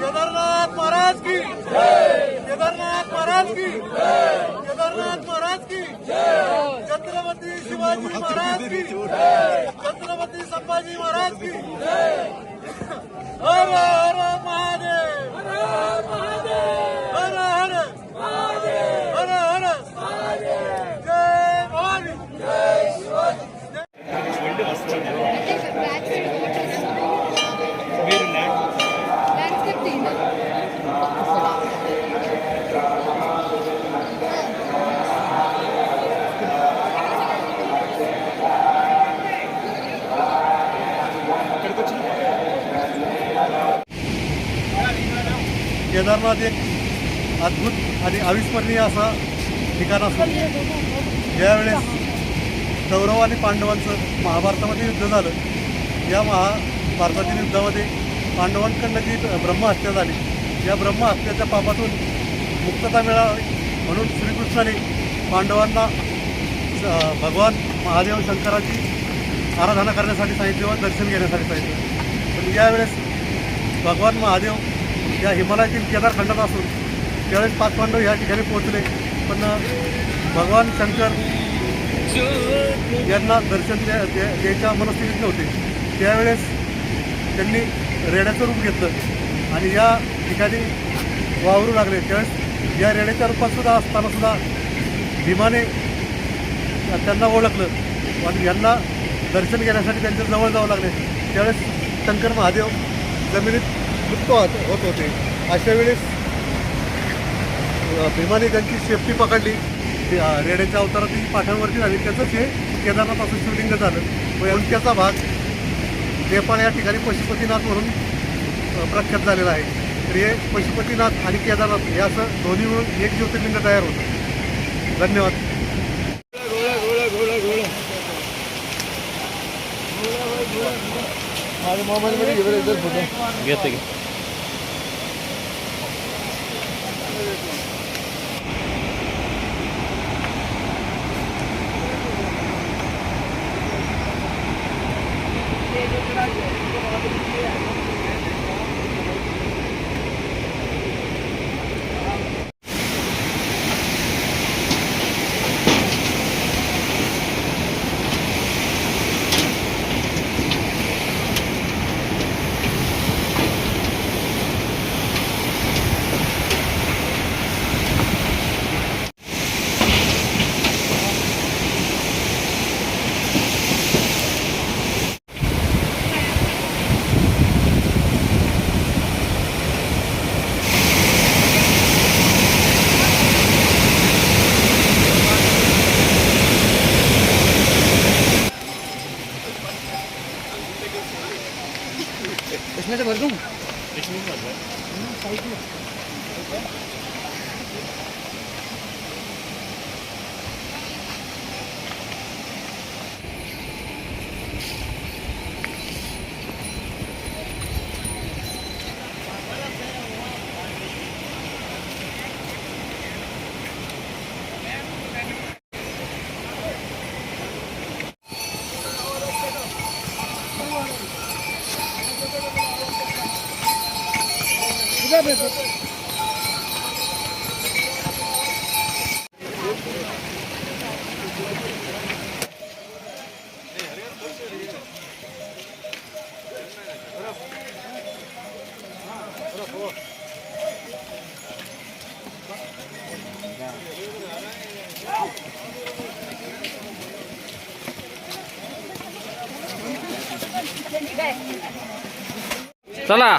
केदारनाथ महाराज की केदारनाथ महाराज की केदारनाथ महाराज की छत्रपती शिवाजी महाराज की छत्रपती संभाजी महाराज की हर हर महादेव. केदारनाथ एक अद्भुत आणि अविस्मरणीय असा ठिकाण असतं. ज्यावेळेस कौरव आणि पांडवांचं महाभारतामध्ये युद्ध झालं या महाभारतातील युद्धामध्ये पांडवांकडनं जी ब्रह्महत्या झाली या ब्रह्महत्याच्या पापातून मुक्तता मिळावी म्हणून श्रीकृष्णाने पांडवांना भगवान महादेव शंकराची आराधना करण्यासाठी सांगितले व दर्शन घेण्यासाठी सांगितलं. पण यावेळेस भगवान महादेव या हिमालयातील केदार खंडात असून त्यावेळेस पाच पांडव ठिकाणी पोहोचले. पण भगवान शंकर यांना दर्शन द्या द्यायच्या मनस्थितीत नव्हते. त्यावेळेस त्यांनी रेड्याचं रूप घेतलं आणि या ठिकाणी वावरू लागले. त्यावेळेस या रेड्याच्या रूपातसुद्धा असतानासुद्धा भीमाने त्यांना ओळखलं आणि यांना दर्शन घेण्यासाठी त्यांच्या जवळ जावं लागले. त्यावेळेस शंकर महादेव जमिनीत लुप्त होत. होत होते. अशा वेळेस भीमाने त्यांची शेपटी पकडली. ते, अ, रेड्याच्या अवतारातील पाठांवरती झाली. त्याचंच हे केदारनाथपासून शिवलिंग झालं. व यांच्याचा भाग नेपाळ या ठिकाणी पशुपतीनाथ म्हणून प्रख्यात झालेला आहे. तर हे पशुपतीनाथ आणि केदारनाथ हे असं दोन्ही मिळून एक ज्योतिर्लिंग तयार होतं. धन्यवाद. माझ्या मोबाईलमध्ये घेते Thank you. Okay. की चला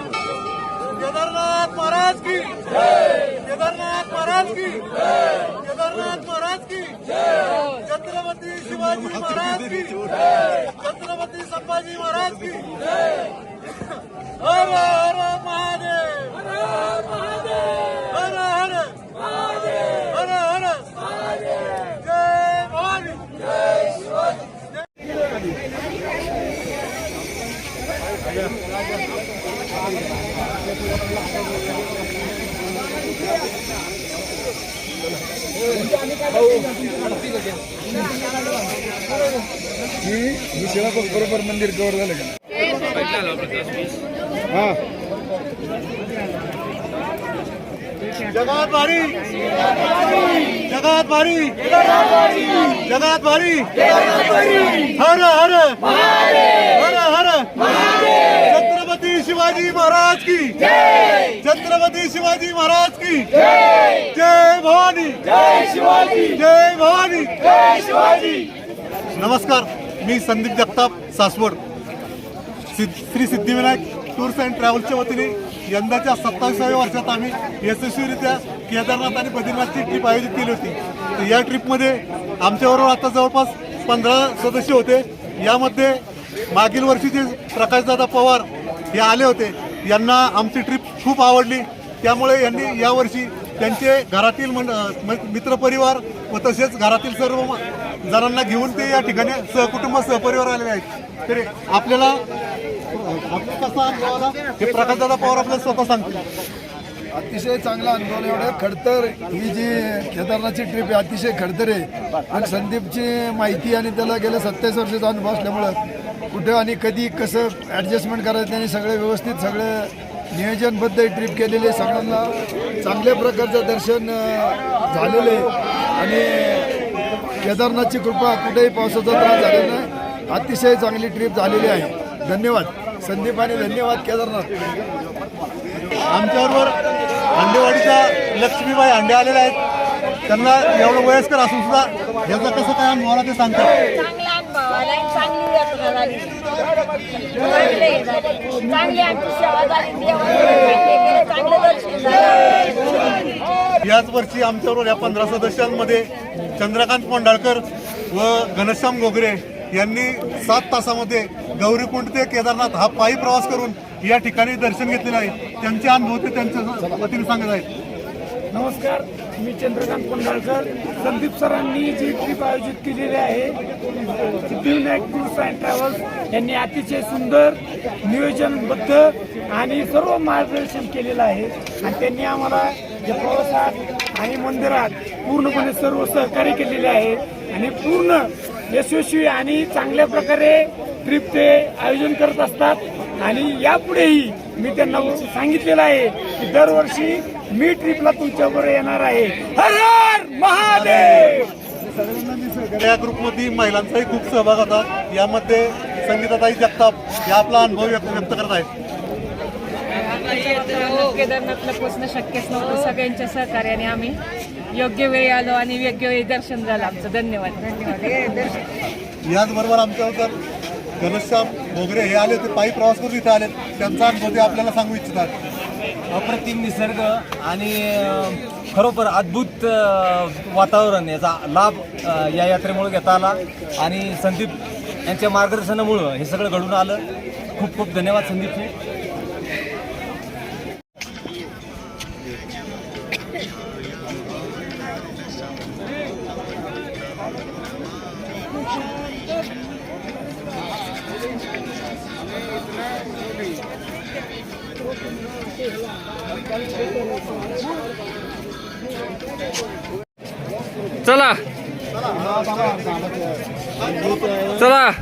केदारनाथ महाराज की केदारनाथ महाराज की केदारनाथ महाराज की छत्रपती शिवाजी महाराज की छत्रपती संभाजी महाराज की हर हर महादेव हर हर हर हर जय भवानी ही बरोबर मंदिर कवर झालं का? हा. जगात भारी. जगात भारी. जगात भारी. हर हर. हर हर. शिवाजी महाराज की। छत्रपती शिवाजी महाराज की। जय। भवानी। जय शिवाजी। जय भवानी। जय शिवाजी। नमस्कार मी संदीप जगताप सासवड. सिद्ध श्री सिद्धिविनायक टूर्स अँड ट्रॅव्हल्सच्या वतीने यंदाच्या सत्तावीसाव्या वर्षात आम्ही यशस्वीरित्या केदारनाथ आणि बद्रीनाथची ट्रिप आयोजित केली होती. तर या ट्रिपमध्ये आमच्याबरोबर आता जवळपास पंधरा सदस्य होते. यामध्ये मागील वर्षीचे प्रकाशदादा पवार हे आले होते. यांना आमची ट्रिप खूप आवडली. त्यामुळे यांनी यावर्षी त्यांचे घरातील मंड मित्रपरिवार व तसेच घरातील सर्व जणांना घेऊन ते या ठिकाणी सहकुटुंब सहपरिवार आलेले आहेत. तरी आपल्याला आपला कसा हे प्रकाशदादा पवार आपल्याला स्वतः सांगतील. अतिशय चांगला अनुभव एवढं. खडतर ही जी केदारनाथची ट्रिप आहे अतिशय खडतर आहे. आणि संदीपची माहिती आणि त्याला गेल्या सत्तावीस वर्षाचा अनुभव असल्यामुळं कुठं आणि कधी कसं ॲडजस्टमेंट करायचं त्यांनी सगळे व्यवस्थित सगळं नियोजनबद्ध ट्रिप केलेले सगळ्यांना चांगल्या प्रकारचं दर्शन झालेलं आहे. आणि केदारनाथची कृपा कुठेही पावसाचा त्रास झालेला नाही. अतिशय चांगली ट्रिप झालेली आहे. धन्यवाद. संदीप आणि धन्यवाद केदारनाथ. आमच्याबरोबर अंडेवाडीच्या लक्ष्मीबाई अंडे आलेल्या आहेत. त्यांना एवढं वयस्कर असून सुद्धा याचा कसं काय आला ते सांगतात. झाली चांगली आमची सेवा झाली चांगले दर्शन याच वर्षी आमच्याबरोबर या पंधरा सदस्यांमध्ये चंद्रकांत कोंडाळकर व घनश्याम गोगरे यांनी सात तासामध्ये गौरीकुंड ते केदारनाथ हा पायी प्रवास करून या ठिकाणी दर्शन घेतलेलं आहे त्यांचे अनुभव ते त्यांच्या वतीने सांगत आहेत. नमस्कार मी चंद्रकांत कोंडाळकर संदीप सरांनी जी ट्रिप आयोजित केलेली आहे सिद्धिविनायक टूर्स अँड ट्रॅव्हल्स यांनी अतिशय सुंदर नियोजनबद्ध आणि सर्व मार्गदर्शन केलेलं आहे. आणि त्यांनी आम्हाला या प्रवासात आणि मंदिरात पूर्णपणे सर्व सहकार्य केलेले आहे. आणि पूर्ण यशस्वी आणि चांगल्या प्रकारे ट्रिप ते आयोजन करत असतात. आणि यापुढेही मी त्यांना सांगितलेलं आहे की दरवर्षी मी ट्रिपला तुमच्याबरोबर येणार आहे. हर हर महादेव! या ग्रुपमध्ये महिलांचाही खूप सहभाग होता. यामध्ये संगीताताई जगताप या आपला अनुभव व्यक्त व्यक्त करत आहेत. केदारनाथला पोचणं शक्यच नव्हतं. सगळ्यांच्या सहकार्याने आम्ही योग्य वेळी आलो आणि योग्य वेळी दर्शन झालं आमचं. धन्यवाद. धन्यवाद. याचबरोबर आमच्याबरोबर घनश्याम भोगरे हे आले होते पायी प्रवास करून इथे आले त्यांचा अनुभव ते आपल्याला सांगू इच्छितात. अप्रतिम निसर्ग आणि खरोखर अद्भुत वातावरण याचा लाभ या यात्रेमुळे घेता आला. आणि संदीप यांच्या मार्गदर्शनामुळं हे सगळं घडून आलं. खूप खूप धन्यवाद संदीपचे 走了。走了。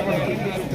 Thank.